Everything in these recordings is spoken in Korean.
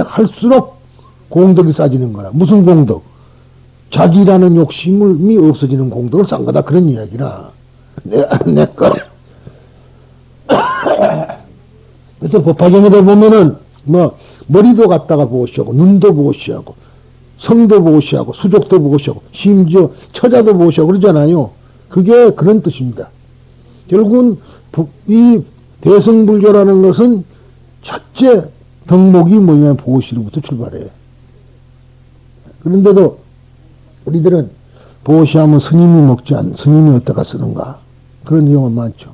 할수록 공덕이 쌓지는 거라. 무슨 공덕? 자기라는 욕심이 없어지는 공덕을 쌓은 거다. 그런 이야기라. 내, 내 거. 그래서 법화경에도 보면은, 뭐, 머리도 갖다가 보시하고, 눈도 보시하고, 성도 보시하고, 수족도 보시하고, 심지어 처자도 보시하고 그러잖아요. 그게 그런 뜻입니다. 결국은, 부- 이 대승불교라는 것은 첫째 덕목이 뭐냐면 보시로부터 출발해. 그런데도 우리들은 보시하면 스님이 먹지 않, 스님이 어디다가 쓰는가. 그런 경우가 많죠.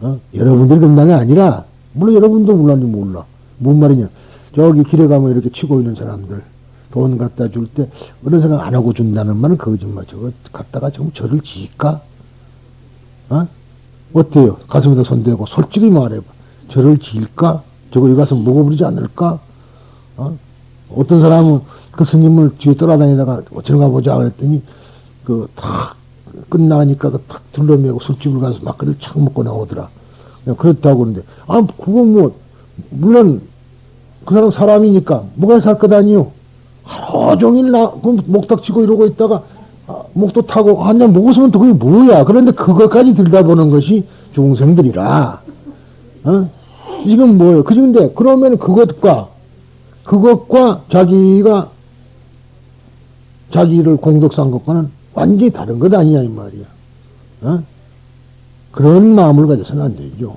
어? 여러분들이 그런 게 아니라, 물론 여러분도 몰랐는지 몰라. 뭔 말이냐. 저기 길에 가면 이렇게 치고 있는 사람들, 돈 갖다 줄 때, 그런 생각 안 하고 준다는 말은 거짓말. 저거 갖다가 좀 절을 지을까? 어? 어때요? 가슴에다 손대고, 솔직히 말해봐. 절을 지을까? 저거 여기 가서 먹어버리지 않을까? 어? 어떤 사람은 그 스님을 뒤에 따라다니다가 어쩌가 보자 그랬더니 그탁 끝나니까 그탁 둘러매고 술집을 가서 막걸리를 착 먹고 나오더라. 그렇다고 그러는데 아 그건 뭐 물론 그 사람 사람이니까 뭐가 살것 아니요. 하루 종일 나 그럼 목탁 치고 이러고 있다가 아, 목도 타고 한 잔 먹었으면 또 그게 뭐야. 그런데 그것까지 들다 보는 것이 중생들이라. 어? 이건 뭐예요? 그중인데 그러면 그것과 그것과 자기가 자기를 공덕한 것과는 완전히 다른 것 아니냐 이 말이야. 어? 그런 마음을 가져서는 안 되죠.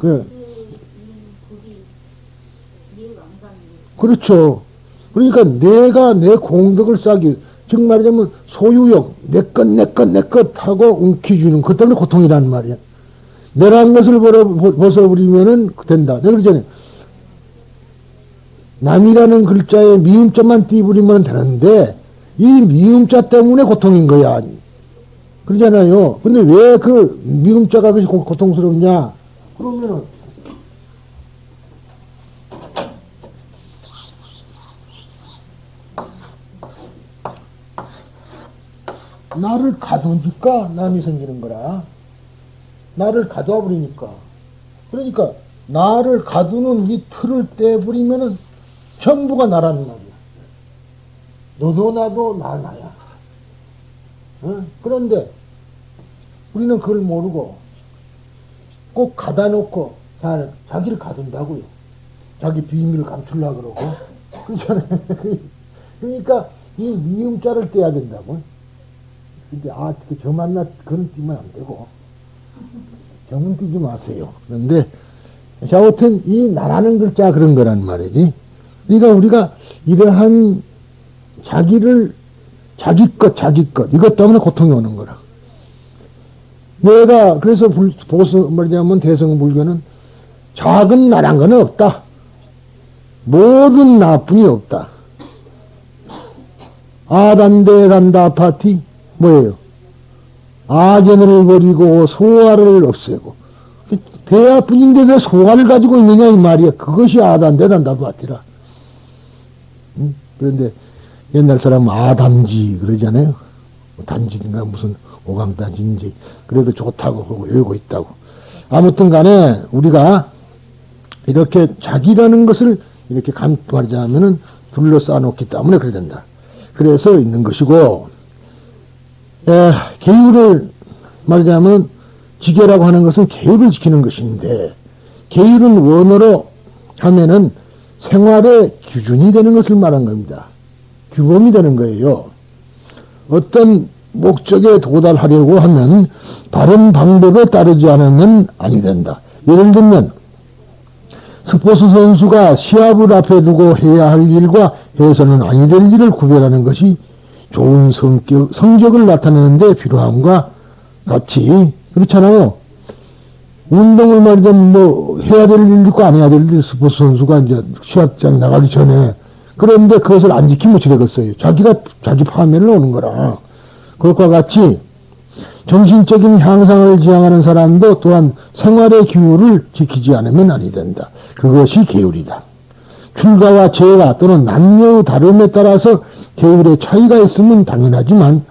그 그렇죠. 그러니까 내가 내 공덕을 쌓기 즉 말하자면 소유욕 내 것 내 것 내 것 하고 움켜쥐는 그것 때문에 고통이란 말이야. 내란 것을 벗어버리면은 된다. 내가 그러잖아요. 남이라는 글자에 미음자만 띄부리면 되는데, 이 미음자 때문에 고통인 거야. 그러잖아요. 근데 왜 그 미음자가 그렇게 고- 고통스럽냐? 그러면은, 나를 가두니까 남이 생기는 거라. 나를 가둬 버리니까. 그러니까 나를 가두는 이 틀을 떼버리면은 전부가 나라는 말이야. 너도 나도 나 나야. 어? 그런데 우리는 그걸 모르고 꼭 가다 놓고 자, 자기를 가둔다고요. 자기 비밀을 감추려고 그러고. 그렇잖아요. 그러니까 이 미음자를 떼야 된다고. 근데 아, 저 만나 그런 띄면 안 되고. 정은 띄지 마세요. 그런데, 자, 하여튼, 이 나라는 글자 그런 거란 말이지. 그러니까 우리가 이러한 자기를, 자기 것, 자기 것, 이것 때문에 고통이 오는 거라. 내가, 그래서 불, 보수, 말하자면 대성불교는 작은 나란 건 없다. 모든 나뿐이 없다. 아단대 간다 파티, 뭐예요? 악연을 버리고 소화를 없애고 대화뿐인데 왜 소화를 가지고 있느냐 이 말이야. 그것이 아단대단다 파티라. 응? 그런데 옛날 사람은 아담지 그러잖아요. 뭐 단지인가 무슨 오감단지인지 그래도 좋다고 그러고 외우고 있다고. 아무튼 간에 우리가 이렇게 자기라는 것을 이렇게 감, 말하자면은 둘러싸 놓기 때문에 그래 된다. 그래서 있는 것이고, 에, 계율을 말하자면 지계라고 하는 것은 계율을 지키는 것인데, 계율은 원어로 하면은 생활의 기준이 되는 것을 말한 겁니다. 규범이 되는 거예요. 어떤 목적에 도달하려고 하면 다른 방법에 따르지 않으면 아니 된다. 예를 들면 스포츠 선수가 시합을 앞에 두고 해야 할 일과 해서는 아니 될 일을 구별하는 것이 좋은 성격, 성적을 나타내는데 필요함과 같이 그렇잖아요. 운동을 말이든 뭐 해야 될 일 있고 안 해야 될 일 스포츠 선수가 이제 시합장 나가기 전에 그런데 그것을 안 지키면 어찌 되겠어요. 자기가 자기 파멸을 오는 거라. 그것과 같이 정신적인 향상을 지향하는 사람도 또한 생활의 기율을 지키지 않으면 아니 된다. 그것이 계율이다. 출가와 재가 또는 남녀의 다름에 따라서 계율의 차이가 있으면 당연하지만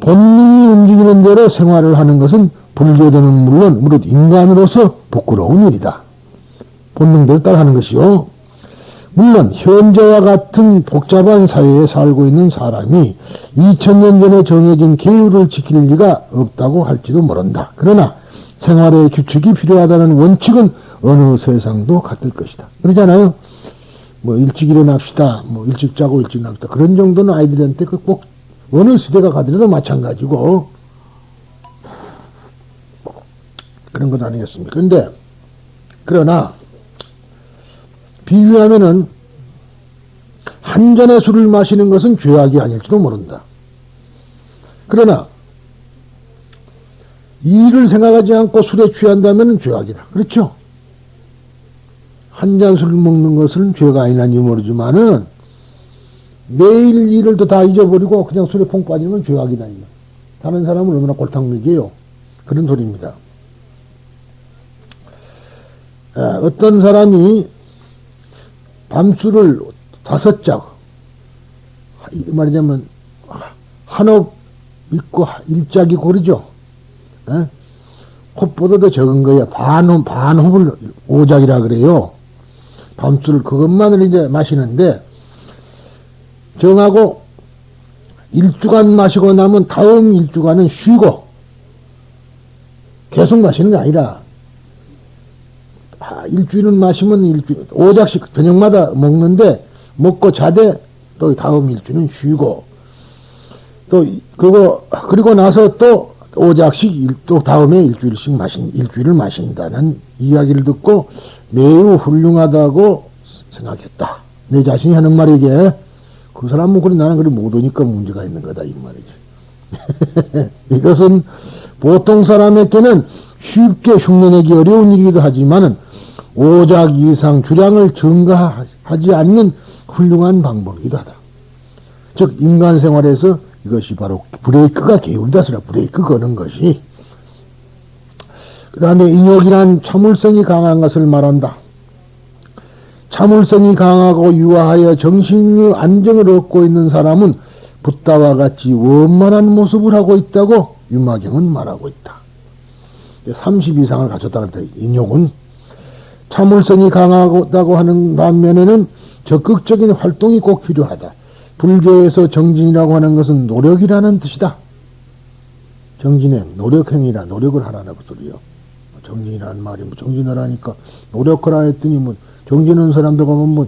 본능이 움직이는 대로 생활을 하는 것은 불교도는 물론 무릇 인간으로서 부끄러운 일이다. 본능대로 따라 하는 것이요. 물론 현재와 같은 복잡한 사회에 살고 있는 사람이 2000년 전에 정해진 계율을 지킬 리가 없다고 할지도 모른다. 그러나 생활의 규칙이 필요하다는 원칙은 어느 세상도 같을 것이다. 그러잖아요. 뭐 일찍 일어납시다. 뭐 일찍 자고 일찍 납시다. 그런 정도는 아이들한테 그 꼭 어느 시대가 가더라도 마찬가지고 그런 것 아니겠습니까? 그런데 그러나 비유하면은 한 잔의 술을 마시는 것은 죄악이 아닐지도 모른다. 그러나 일을 생각하지 않고 술에 취한다면 죄악이다. 그렇죠? 한 잔 술을 먹는 것은 죄가 아니라니 모르지만은 매일 일을 또 다 잊어버리고 그냥 술에 퐁 빠지면 죄악이다. 다른 사람은 얼마나 골탕 먹이에요. 그런 소리입니다. 아, 어떤 사람이 밤술을 다섯 짝, 말하자면, 한옥 있고 일짝이 고르죠. 에? 콧보다도 적은 거야. 반홈, 반홈을 오작이라 그래요. 밤술을 그것만을 이제 마시는데, 정하고 일주간 마시고 나면 다음 일주간은 쉬고, 계속 마시는 게 아니라, 아, 일주일은 마시면 일주일, 오작씩 저녁마다 먹는데, 먹고 자되 또 다음 일주일은 쉬고, 또, 이- 그거, 그리고 나서 또 오작씩 일, 또 다음에 일주일씩 마신, 일주일을 마신다는 이야기를 듣고 매우 훌륭하다고 생각했다. 내 자신이 하는 말이게, 그 사람은 그래 나는 그래 못하니까 문제가 있는 거다, 이 말이지. 이것은 보통 사람에게는 쉽게 흉내내기 어려운 일이기도 하지만은 오작 이상 주량을 증가하지 않는 훌륭한 방법이기도 하다. 즉 인간 생활에서 이것이 바로 브레이크가 게을다스라 브레이크 거는 것이 그 다음에 인욕이란 참을성이 강한 것을 말한다. 참을성이 강하고 유하여 정신의 안정을 얻고 있는 사람은 붓다와 같이 원만한 모습을 하고 있다고 유마경은 말하고 있다. 30 이상을 갖췄다 그랬다. 인욕은 참을성이 강하다고 하는 반면에는 적극적인 활동이 꼭 필요하다. 불교에서 정진이라고 하는 것은 노력이라는 뜻이다. 정진행, 노력행위라 노력을 하라는 그 소리요. 정진이라는 말이 뭐 정진하라니까 노력하라 했더니 뭐 정진하는 사람들 가면 뭐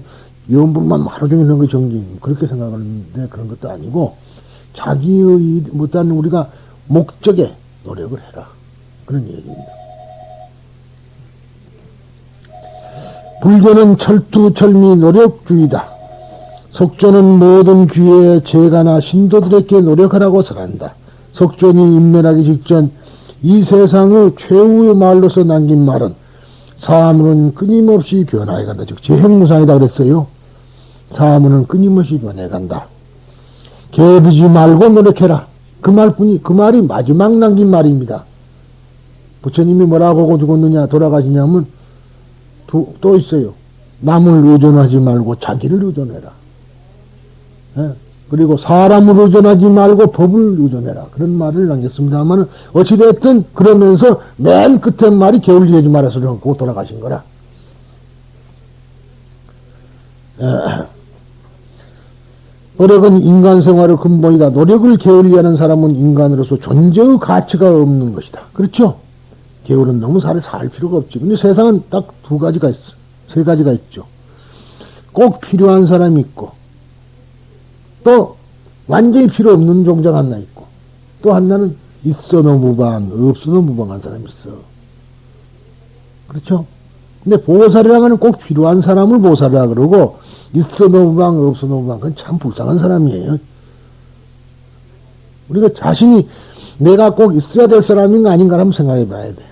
연분만 하루 종일 하는 게 정진 그렇게 생각하는데 그런 것도 아니고 자기의 일, 못한 우리가 목적에 노력을 해라 그런 얘기입니다. 불교는 철두철미 노력주의다. 속조는 모든 귀의 제가나 신도들에게 노력하라고 설한다. 속존이 인멸하기 직전 이 세상의 최후의 말로서 남긴 말은 사물은 끊임없이 변화해 간다. 즉 재행무상이다 그랬어요. 사물은 끊임없이 변해 간다. 개비지 말고 노력해라. 그 말뿐이 그 말이 마지막 남긴 말입니다. 부처님이 뭐라고 하고 죽었느냐 돌아가시냐면 두, 또 있어요. 남을 의존하지 말고 자기를 의존해라. 예? 그리고 사람을 의존하지 말고 법을 의존해라. 그런 말을 남겼습니다만, 어찌됐든, 그러면서 맨 끝에 말이 게을리하지 말아서 그러고 돌아가신 거라. 예. 노력은 인간 생활의 근본이다. 노력을 게을리하는 사람은 인간으로서 존재의 가치가 없는 것이다. 그렇죠? 게으른 놈은 살을 살 필요가 없지. 근데 세상은 딱 두 가지가 있어. 세 가지가 있죠. 꼭 필요한 사람이 있고, 또 완전히 필요 없는 종자가 하나 있고, 또 하나는 있어도 무방, 없어도 무방한 사람이 있어. 그렇죠? 근데 보살이라고 하는 꼭 필요한 사람을 보살이라 그러고, 있어도 무방, 없어도 무방, 그건 참 불쌍한 사람이에요. 우리가 자신이 내가 꼭 있어야 될 사람인가 아닌가 한번 생각해 봐야 돼.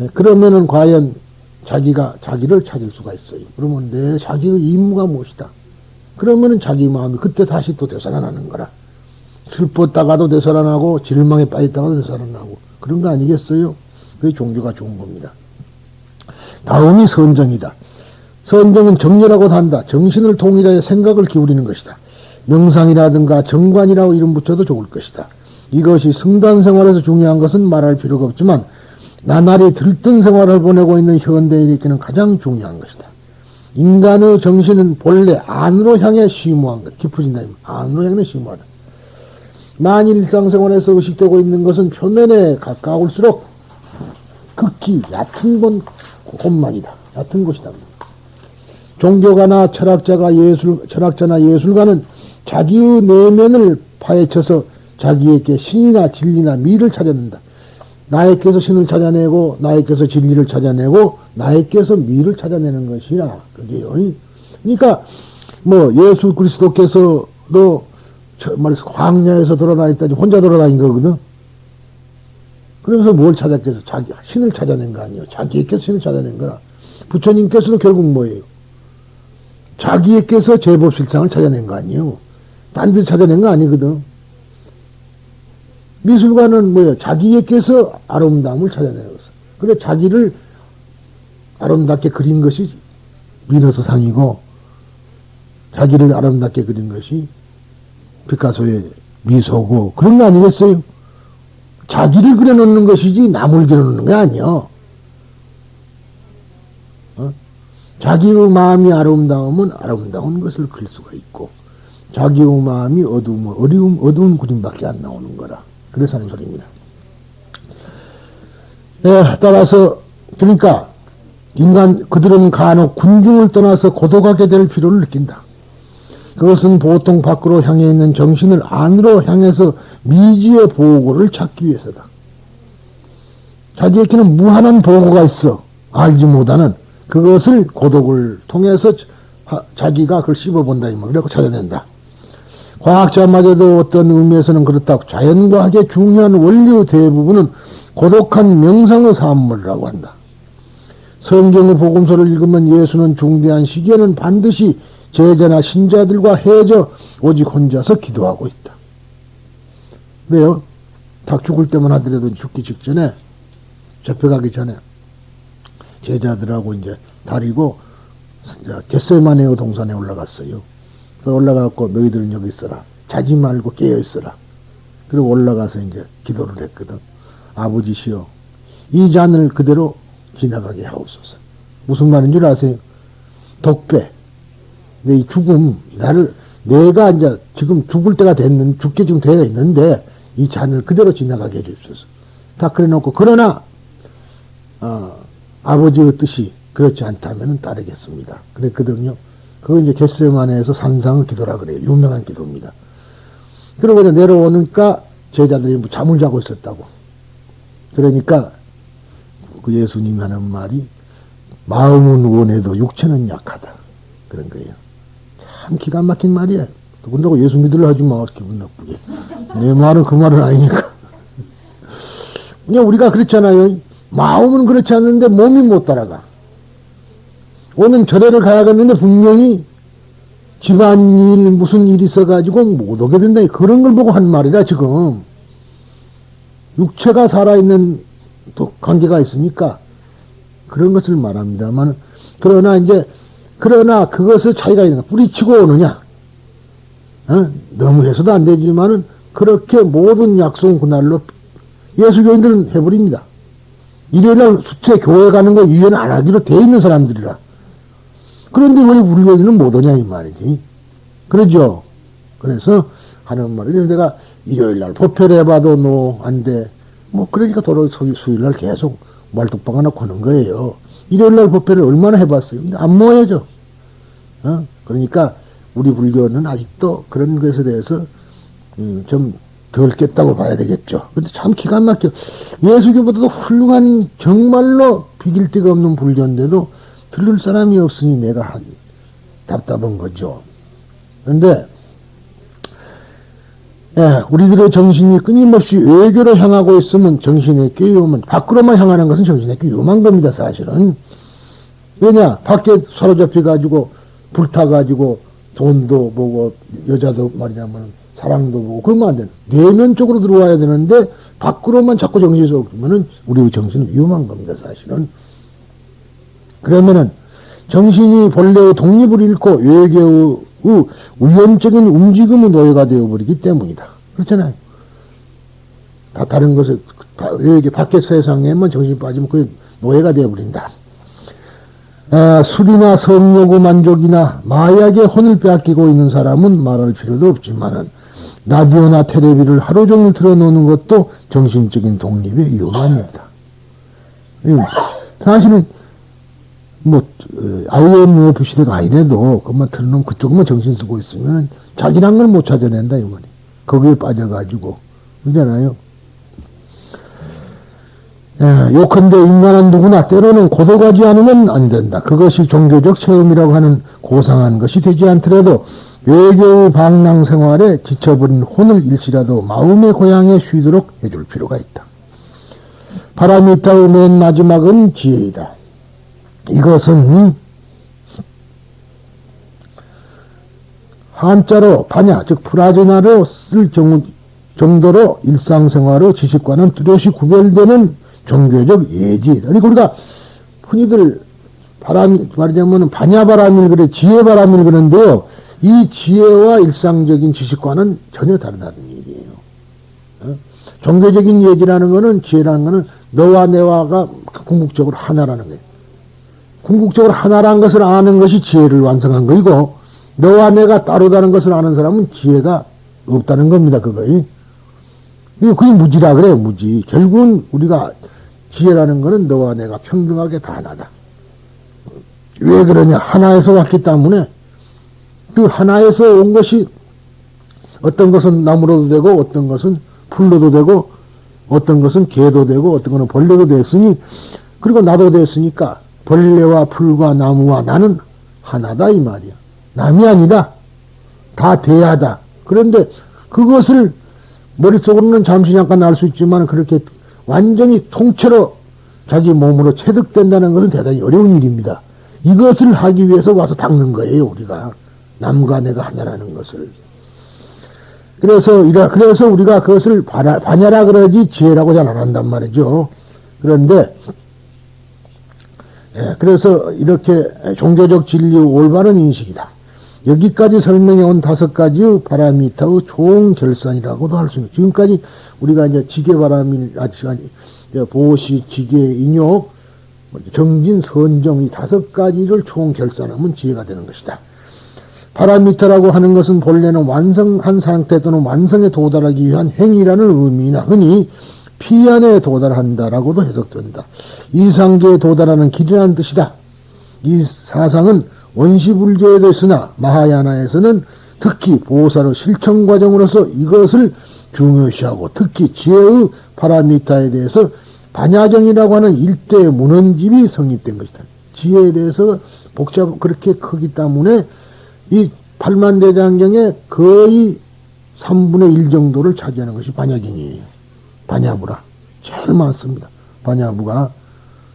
예, 그러면은 과연 자기가 자기를 찾을 수가 있어요. 그러면 내 자기의 임무가 무엇이다. 그러면은 자기 마음이 그때 다시 또 되살아나는 거라. 슬펐다가도 되살아나고 질망에 빠졌다가도 되살아나고 그런 거 아니겠어요? 그게 종교가 좋은 겁니다. 다음이 선정이다. 선정은 정렬하고 한다. 정신을 통일하여 생각을 기울이는 것이다. 명상이라든가 정관이라고 이름 붙여도 좋을 것이다. 이것이 승단 생활에서 중요한 것은 말할 필요가 없지만 나날이 들뜬 생활을 보내고 있는 현대인에게는 가장 중요한 것이다. 인간의 정신은 본래 안으로 향해 심오한 것, 깊어진다. 안으로 향해 심오하다. 만일 일상생활에서 의식되고 있는 것은 표면에 가까울수록 극히 얕은 곳, 곳만이다. 얕은 곳이다. 종교가나 철학자가 예술, 철학자나 예술가는 자기의 내면을 파헤쳐서 자기에게 신이나 진리나 미를 찾아낸다. 나에게서 신을 찾아내고, 나에게서 진리를 찾아내고, 나에게서 미를 찾아내는 것이라. 그게요. 그러니까, 뭐, 예수 그리스도께서도, 말해서 광야에서 돌아다녔다니 혼자 돌아다닌 거거든. 그러면서 뭘 찾았겠어? 자기, 신을 찾아낸 거 아니에요. 자기에게서 신을 찾아낸 거라. 부처님께서도 결국 뭐예요? 자기에게서 제법 실상을 찾아낸 거 아니에요. 딴 데 찾아낸 거 아니거든. 미술관은 뭐예요? 자기에게서 아름다움을 찾아내는 것을. 그래, 자기를 아름답게 그린 것이 미너스 상이고, 자기를 아름답게 그린 것이 피카소의 미소고, 그런 거 아니겠어요? 자기를 그려놓는 것이지 남을 그려놓는 게 아니요. 어? 자기의 마음이 아름다우면 아름다운 것을 그릴 수가 있고, 자기의 마음이 어두우면 어려움, 어두운 그림밖에 안 나오는 거라. 그래서 하는 소리입니다. 예, 따라서, 그러니까, 인간, 그들은 간혹 군중을 떠나서 고독하게 될 필요를 느낀다. 그것은 보통 밖으로 향해 있는 정신을 안으로 향해서 미지의 보고를 찾기 위해서다. 자기에게는 무한한 보고가 있어. 알지 못하는 그것을 고독을 통해서 자기가 그걸 씹어본다. 이 말이라고 찾아낸다. 과학자마저도 어떤 의미에서는 그렇다고 자연과학의 중요한 원리의 대부분은 고독한 명상의 산물이라고 한다. 성경의 복음서를 읽으면 예수는 중대한 시기에는 반드시 제자나 신자들과 헤어져 오직 혼자서 기도하고 있다. 왜요? 닭 죽을 때만 하더라도 죽기 직전에 잡혀가기 전에 제자들하고 이제 다리고 겟세마네오 동산에 올라갔어요. 올라가고 너희들은 여기 있어라. 자지 말고 깨어 있어라. 그리고 올라가서 이제 기도를 했거든. 아버지시여, 이 잔을 그대로 지나가게 하옵소서. 무슨 말인 줄 아세요? 독배. 내 이 죽음, 나를, 내가 이제 지금 죽을 때가 됐는, 죽게 지금 되어 있는데, 이 잔을 그대로 지나가게 해주옵소서. 다 그래 놓고, 그러나, 어, 아버지의 뜻이 그렇지 않다면 따르겠습니다. 그랬거든요. 그거 이제 겟세만에서 산상을 기도라 그래요. 유명한 기도입니다. 그러고 이제 내려오니까 제자들이 뭐 잠을 자고 있었다고. 그러니까 그 예수님이 하는 말이 마음은 원해도 육체는 약하다. 그런 거예요. 참 기가 막힌 말이야. 그런다고 예수 믿으려 하지 마. 기분 나쁘게. 내 말은 그 말은 아니니까. 그냥 우리가 그렇잖아요. 마음은 그렇지 않는데 몸이 못 따라가. 오늘 절에를 가야겠는데 분명히 집안일 무슨 일이 있어가지고 못 오게 된다. 그런 걸 보고 한 말이라 지금. 육체가 살아있는 또 관계가 있으니까 그런 것을 말합니다만 그러나 이제 그러나 그것을 차이가 있는 거 뿌리치고 오느냐 어? 너무 해서도 안 되지만은 그렇게 모든 약속은 그날로 예수교인들은 해버립니다. 일요일날 수채 교회 가는 거 유연 안 하기로 돼 있는 사람들이라. 그런데 왜 우리 교회는 못 오냐 이 말이지. 그러죠. 그래서 하는 말이 그래서 내가 일요일날 법회해봐도 노안 돼. 뭐 그러니까 도로 수요일 날 계속 말뚝방 하나 거는 거예요. 일요일날 법회를 얼마나 해봤어요. 근데 안 모여져. 어? 그러니까 우리 불교는 아직도 그런 것에 대해서 음, 좀 덜 깼다고 봐야 되겠죠. 근데 참 기가 막혀. 예수교보다도 훌륭한 정말로 비길 데가 없는 불교인데도 들을 사람이 없으니 내가 한 답답한 거죠. 그런데 예, 우리들의 정신이 끊임없이 외교로 향하고 있으면 정신의 깨움은 밖으로만 향하는 것은 정신의 깨움한 겁니다, 사실은. 왜냐, 밖에 사로잡혀 가지고 불타 가지고 돈도 보고 여자도 말이냐면 사랑도 보고 그러면 안 돼. 내면적으로 들어와야 되는데 밖으로만 자꾸 정신이 쏘면은 우리의 정신은 위험한 겁니다, 사실은. 그러면은 정신이 본래의 독립을 잃고 외계의 우연적인 움직임의 노예가 되어버리기 때문이다. 그렇잖아요. 다 다른 다 외계 밖의 세상에만 정신이 빠지면 그 노예가 되어버린다. 아, 술이나 성욕의 만족이나 마약에 혼을 빼앗기고 있는 사람은 말할 필요도 없지만은 라디오나 텔레비를 하루 종일 틀어놓는 것도 정신적인 독립의 위험입니다. 사실은 뭐 어, IMF 시대가 아니래도 그것만 틀어놓으면 그쪽만 정신 쓰고 있으면 자기란 걸 못 찾아낸다 이 말이. 거기에 빠져가지고 그러잖아요. 예, 요컨대 인간은 누구나 때로는 고독하지 않으면 안 된다. 그것이 종교적 체험이라고 하는 고상한 것이 되지 않더라도 외교의 방랑 생활에 지쳐버린 혼을 일시라도 마음의 고향에 쉬도록 해줄 필요가 있다. 파라미타의 맨 마지막은 지혜이다. 이것은 한자로 파냐, 즉 프라제나로 쓸 정, 정도로 일상생활의 지식과는 뚜렷이 구별되는 종교적 예지. 그러니까 흔히들 바람, 말하자면 반야바람일 그래, 지혜바람일 그런데요. 이 지혜와 일상적인 지식과는 전혀 다르다는 얘기예요. 어? 종교적인 예지라는 거는 지혜라는 거는 너와 내와가 궁극적으로 하나라는 거예요. 궁극적으로 하나라는 것을 아는 것이 지혜를 완성한 거이고 너와 내가 따로다는 것을 아는 사람은 지혜가 없다는 겁니다. 그거이. 그게 무지라 그래요. 무지. 결국은 우리가 지혜라는 것은 너와 내가 평등하게 다 하나다. 왜 그러냐? 하나에서 왔기 때문에 그 하나에서 온 것이 어떤 것은 나무로도 되고 어떤 것은 풀로도 되고 어떤 것은 개도 되고 어떤 것은 벌레도 됐으니 그리고 나도 됐으니까 벌레와 풀과 나무와 나는 하나다 이 말이야. 남이 아니다. 다 대하다. 그런데 그것을 머릿속으로는 잠시 잠깐 알 수 있지만 그렇게 완전히 통째로 자기 몸으로 체득된다는 것은 대단히 어려운 일입니다. 이것을 하기 위해서 와서 닦는 거예요, 우리가. 남과 내가 하나라는 것을. 그래서, 이라, 그래서 우리가 그것을 반야라 그러지 지혜라고 잘 안 한단 말이죠. 그런데, 예, 그래서 이렇게 종교적 진리의 올바른 인식이다. 여기까지 설명해 온 다섯 가지의 파라미터의 총 결산이라고도 할 수 있는. 지금까지 우리가 이제 지게바람일, 아, 아니, 보시, 지게, 인욕, 정진, 선정 이 다섯 가지를 총 결산하면 지혜가 되는 것이다. 파라미터라고 하는 것은 본래는 완성한 상태 또는 완성에 도달하기 위한 행위라는 의미나 흔히 피안에 도달한다라고도 해석된다. 이상계에 도달하는 길이라는 뜻이다. 이 사상은 원시불교에도 있으나 마하야나에서는 특히 보살의 실천 과정으로서 이것을 중요시하고 특히 지혜의 파라미타에 대해서 반야경이라고 하는 일대의 문헌집이 성립된 것이다. 지혜에 대해서 복잡 그렇게 크기 때문에 이 팔만대장경의 거의 3분의 1 정도를 차지하는 것이 반야경이에요. 반야부라. 제일 많습니다. 반야부가.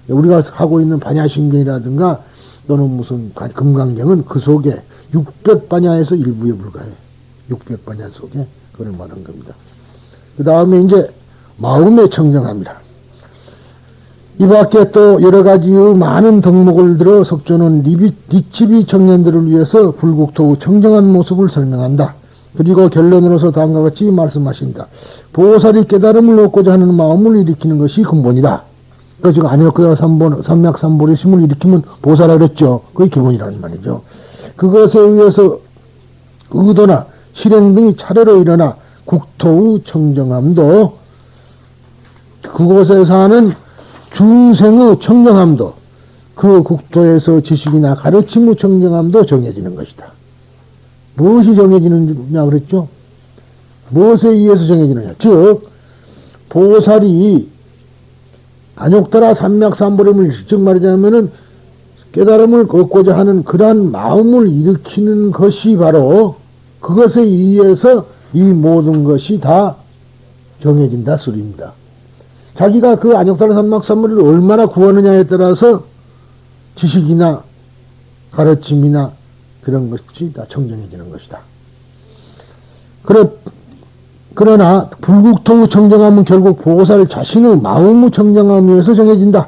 우리가 하고 있는 반야신경이라든가 또는 무슨 금강경은 그 속에 600반야에서 일부에 불과해. 600반야 속에 그걸 말한 겁니다. 그 다음에 이제 마음의 청정함이라. 이 밖에 또 여러 가지의 많은 덕목을 들어 석조는 리치비 청년들을 위해서 불국토의 청정한 모습을 설명한다. 그리고 결론으로서 다음과 같이 말씀하신다. 보살이 깨달음을 얻고자 하는 마음을 일으키는 것이 근본이다. 그 지금 안일거야 삼본, 삼맥 삼보리 심을 일으키면 보살라 그랬죠. 그게 기본이라는 말이죠. 그것에 의해서 의도나 실행 등이 차례로 일어나 국토의 청정함도 그곳에 사는 중생의 청정함도 그 국토에서 지식이나 가르침의 청정함도 정해지는 것이다. 무엇이 정해지느냐 그랬죠? 무엇에 의해서 정해지느냐? 즉 보살이 안욕따라 삼맥삼보림을 즉 말하자면은 깨달음을 얻고자 하는 그러한 마음을 일으키는 것이 바로 그것에 의해서 이 모든 것이 다 정해진다 소리입니다. 자기가 그 안욕따라 삼맥삼보리를 얼마나 구하느냐에 따라서 지식이나 가르침이나 그런 것이 다 청정해지는 것이다. 그래, 그러나 불국토의 청정함은 결국 보살 자신의 마음의 청정함에서 정해진다.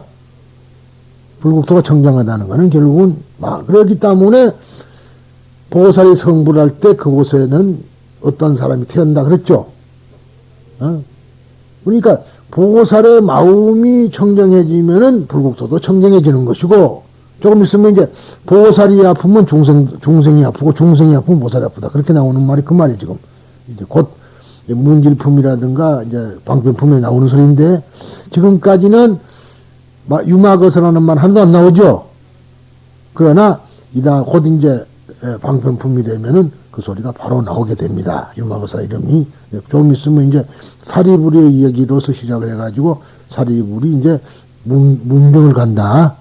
불국토가 청정하다는 것은 결국은 그렇기 때문에 보살이 성불 할 때 그곳에는 어떤 사람이 태어난다 그랬죠. 어? 그러니까 보살의 마음이 청정해지면은 불국토도 청정해지는 것이고 조금 있으면 이제 보살이 아프면 중생, 중생이 아프고 중생이 아프면 보살이 아프다. 그렇게 나오는 말이 그 말이 지금. 이제 곧 문질품이라든가 이제 방편품에 나오는 소리인데 지금까지는 막 유마거서라는 말 하나도 안 나오죠. 그러나 이다 곧 이제 에, 방편품이 되면은 그 소리가 바로 나오게 됩니다. 유마거사 이름이 좀 있으면 이제 사리불의 이야기로서 시작을 해가지고 사리불이 이제 문, 문병을 간다.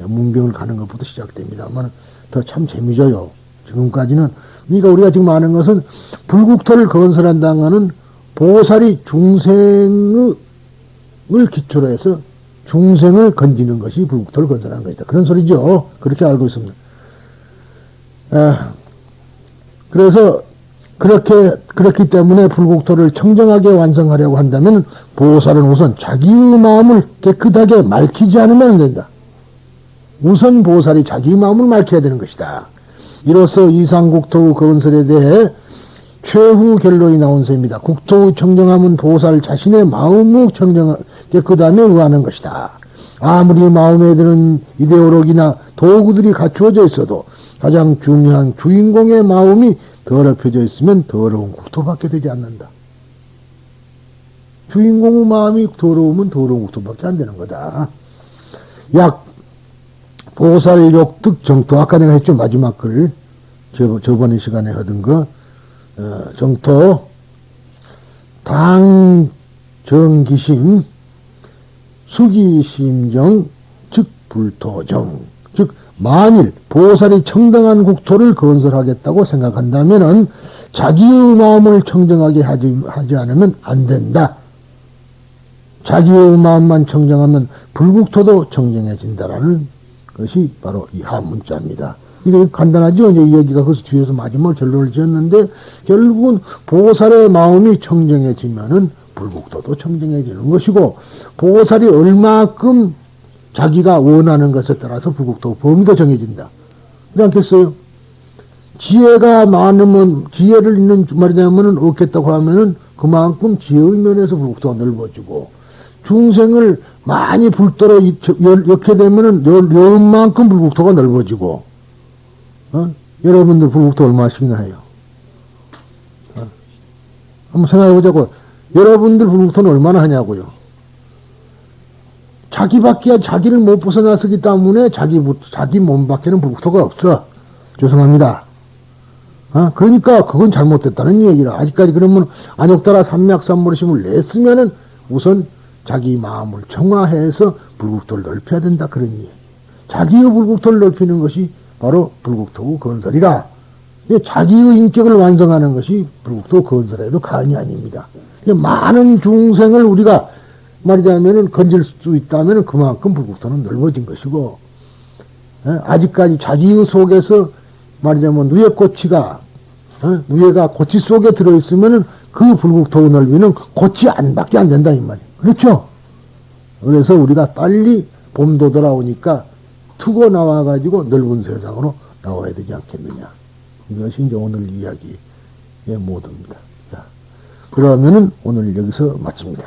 예, 문병을 가는 것부터 시작됩니다만 더 참 재미져요. 지금까지는 그러니까 우리가 지금 아는 것은 불국토를 건설한다는 보살이 중생을 기초로 해서 중생을 건지는 것이 불국토를 건설하는 것이다. 그런 소리죠. 그렇게 알고 있습니다. 에, 그래서 그렇게 그렇기 때문에 불국토를 청정하게 완성하려고 한다면 보살은 우선 자기의 마음을 깨끗하게 맑히지 않으면 안 된다. 우선 보살이 자기 마음을 맑혀야 되는 것이다. 이로써 이상국토 건설에 대해 최후 결론이 나온 셈입니다. 국토 청정함은 보살 자신의 마음을 청정 깨끗함에 의하는 것이다. 아무리 마음에 드는 이데올로기나 도구들이 갖추어져 있어도 가장 중요한 주인공의 마음이 더럽혀져 있으면 더러운 국토밖에 되지 않는다. 주인공의 마음이 더러우면 더러운 국토밖에 안 되는 거다. 약 보살욕 득 정토 아까 내가 했죠? 마지막 글. 저, 저번에 시간에 하던 거. 어, 정토. 당정기심. 수기심정. 즉 불토정. 즉 만일 보살이 청정한 국토를 건설하겠다고 생각한다면은 자기의 마음을 청정하게 하지, 하지 않으면 안 된다. 자기의 마음만 청정하면 불국토도 청정해진다라는 것이 바로 이 한문자입니다. 이게 간단하죠? 이제 이야기가 그래서 뒤에서 마지막 결론을 지었는데 결국은 보살의 마음이 청정해지면은 불국토도 청정해지는 것이고 보살이 얼마큼 자기가 원하는 것에 따라서 불국토 범위도 정해진다. 그렇지 않겠어요? 지혜가 많으면 지혜를 있는 말이냐면은 얻겠다고 하면은 그만큼 지혜의 면에서 불국토가 넓어지고 중생을 많이 불도로 엮게 되면은 여만큼 불국토가 넓어지고 어? 여러분들 불국토 얼마씩이나 해요? 어? 한번 생각해 보자고. 여러분들 불국토는 얼마나 하냐고요? 자기밖에 자기를 못 벗어났기 때문에 자기 자기 몸밖에는 불국토가 없어. 죄송합니다. 어? 그러니까 그건 잘못됐다는 얘기라. 아직까지 그러면 안욕따라 삼맥삼모심을 냈으면은 우선 자기 마음을 정화해서 불국토를 넓혀야 된다 그런 얘기. 자기의 불국토를 넓히는 것이 바로 불국토 건설이라. 자기의 인격을 완성하는 것이 불국토 건설에도 간이 아닙니다. 많은 중생을 우리가 말하자면은 건질 수 있다면 그만큼 불국토는 넓어진 것이고, 아직까지 자기의 속에서 말하자면 누에꽃이가, 누에가 고치 속에 들어있으면은 그 불국토의 넓이는 고치 안밖에 안 된다, 이 말이에요. 그렇죠? 그래서 우리가 빨리 봄도 돌아오니까 투고 나와가지고 넓은 세상으로 나와야 되지 않겠느냐. 이것이 이제 오늘 이야기의 모두입니다. 자, 그러면은 오늘 여기서 마칩니다.